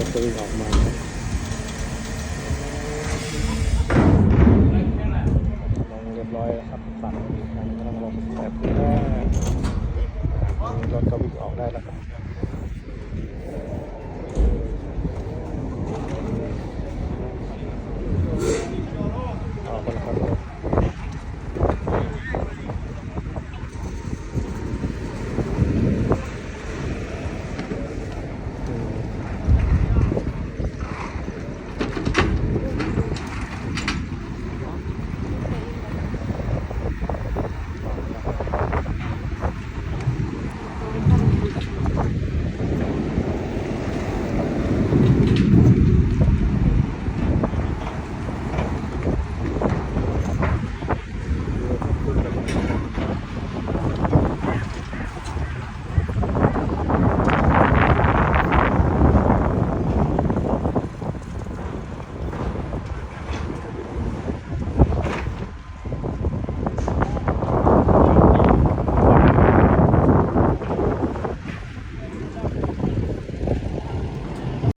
ประตูออกมาลงเรียบร้อยแล้วครับฝังนี้กำลังลงแบบนี้รถก็วิ่งออกได้แล้วครับ